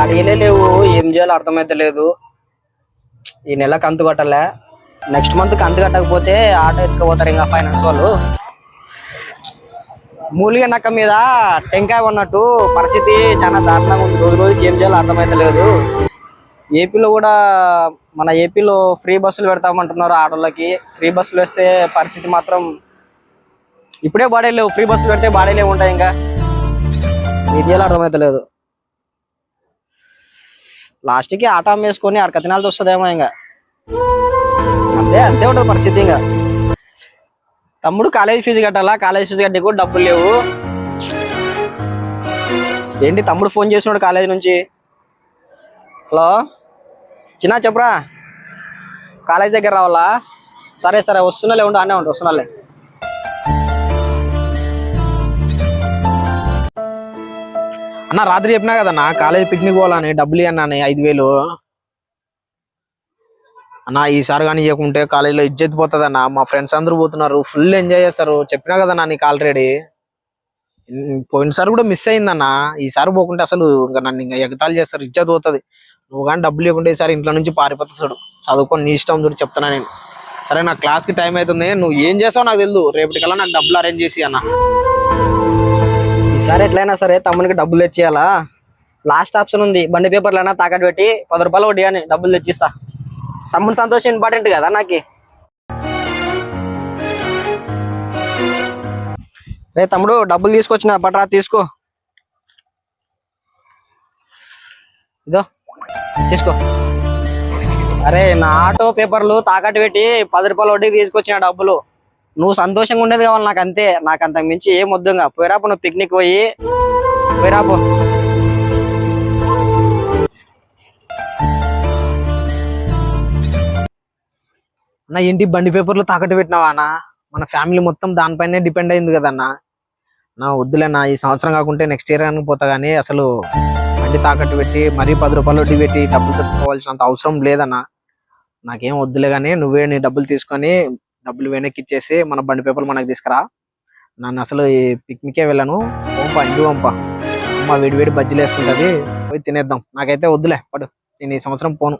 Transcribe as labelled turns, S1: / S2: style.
S1: బాడీలే లేవు ఏం చేయాలో అర్థమైతే లేదు. ఈ నెల కంతు కట్టలే. నెక్స్ట్ మంత్ కంతు కట్టకపోతే ఆటో ఎత్తుకుపోతారు ఇంకా ఫైనాన్స్ వాళ్ళు. మూలిగ నక్క మీద టెంకాయ ఉన్నట్టు పరిస్థితి చాలా దారుణంగా ఉంది. రోజు రోజుకి ఏం చేయాలో అర్థమైతే లేదు. ఏపీలో కూడా మన ఏపీలో ఫ్రీ బస్సులు పెడతామంటున్నారు ఆటోలకి. ఫ్రీ బస్సులు వేస్తే పరిస్థితి మాత్రం ఇప్పుడే బాడీ లేవు ఫ్రీ బస్సులు పెడితే బాడీలే ఉంటాయి ఇంకా. ఇది చేయాలో అర్థమైతే లేదు. లాస్ట్కి ఆటం వేసుకొని అడక తినాల్సి వస్తుందేమో ఇంకా. అంతే అంతే ఉంటుంది పరిస్థితి ఇంకా. తమ్ముడు కాలేజ్ ఫీజు కట్టాలా? కాలేజ్ ఫీజు కట్టి కూడా డబ్బులు లేవు. ఏంటి తమ్ముడు ఫోన్ చేసినాడు కాలేజ్ నుంచి? హలో? చిన్న చెప్పరా. కాలేజ్ దగ్గర రావాలా? సరే సరే వస్తున్నాలే ఉండు అనే వస్తున్నా వస్తున్నాలే
S2: అన్న రాత్రి చెప్పినా కదన్నా కాలేజ్ పిక్నిక్ పోవాలని డబ్బులు అన్నాను ఐదు వేలు. అన్న ఈసారి కానీ ఇవ్వకుంటే కాలేజీలో ఇజ్జత్ పోతుంది అన్న. మా ఫ్రెండ్స్ అందరూ పోతున్నారు. ఫుల్ ఎంజాయ్ చేస్తారు. చెప్పినా కదన్నా నీకు ఆల్రెడీ పోయినసారి కూడా మిస్ అయిందన్న ఈసారి పోకుంటే అసలు ఇంకా నన్ను ఇంకా ఎగతాలు చేస్తారు. ఇజ్జత్ పోతుంది. నువ్వు కానీ డబ్బులు ఇవ్వకుండా ఈసారి ఇంట్లో నుంచి పారిపోతాడు. చదువుకొని నీ ఇష్టం చూడు చెప్తున్నా నేను. సరే నా క్లాస్కి టైం అవుతుంది. నువ్వు ఏం చేస్తావు నాకు తెలియదు రేపటికల్లా నాకు డబ్బులు అరేంజ్ చేసి అన్న.
S1: సరే ఎట్లయినా సరే తమ్మునికి డబ్బులు తెచ్చేయాలా? లాస్ట్ ఆప్షన్ ఉంది. బండి పేపర్లు అయినా తాకట్టు పెట్టి పది రూపాయలు వడ్డీ అని డబ్బులు తెచ్చిస్తా. తమ్ముని సంతోషం ఇంపార్టెంట్ కదా నాకు? రే తమ్ముడు డబ్బులు తీసుకొచ్చిన పట్రా తీసుకో. ఇదో తీసుకో. అరే నా ఆటో పేపర్లు తాకట్టు పెట్టి పది రూపాయలు వడ్డీకి తీసుకొచ్చిన డబ్బులు. నువ్వు సంతోషంగా ఉండేది కావాలి నాకు అంతే. నాకు అంతకు మించి ఏం వద్దుగా పోయిరాపు నువ్వు పిక్నిక్ పోయి. పోయిరాపు
S2: అన్న ఏంటి బండి పేపర్లు తాకట్టు పెట్టినావా అన్న? మన ఫ్యామిలీ మొత్తం దానిపైనే డిపెండ్ అయింది కదన్నా నా వద్దులేనా ఈ సంవత్సరం కాకుంటే నెక్స్ట్ ఇయర్ అని పోతా కానీ అసలు బండి తాకట్టు పెట్టి మరీ పది రూపాయలు వడ్డీ పెట్టి డబ్బులు తెచ్చుకోవాల్సినంత అవసరం లేదన్నా. నాకేం వద్దులే కానీ నువ్వే నీ డబ్బులు తీసుకొని డబ్బులు వెనక్కి ఇచ్చేసి మన బండి పేపర్లు మనకు తీసుకురా. నన్ను అసలు ఈ పిక్నికే వెళ్ళాను. వంప ఇంటి పంప అమ్మ వేడి వేడి బజ్జీలు వేస్తుంటుంది. పోయి తినేద్దాం. నాకైతే వద్దులే పడు. నేను ఈ సంవత్సరం పోను.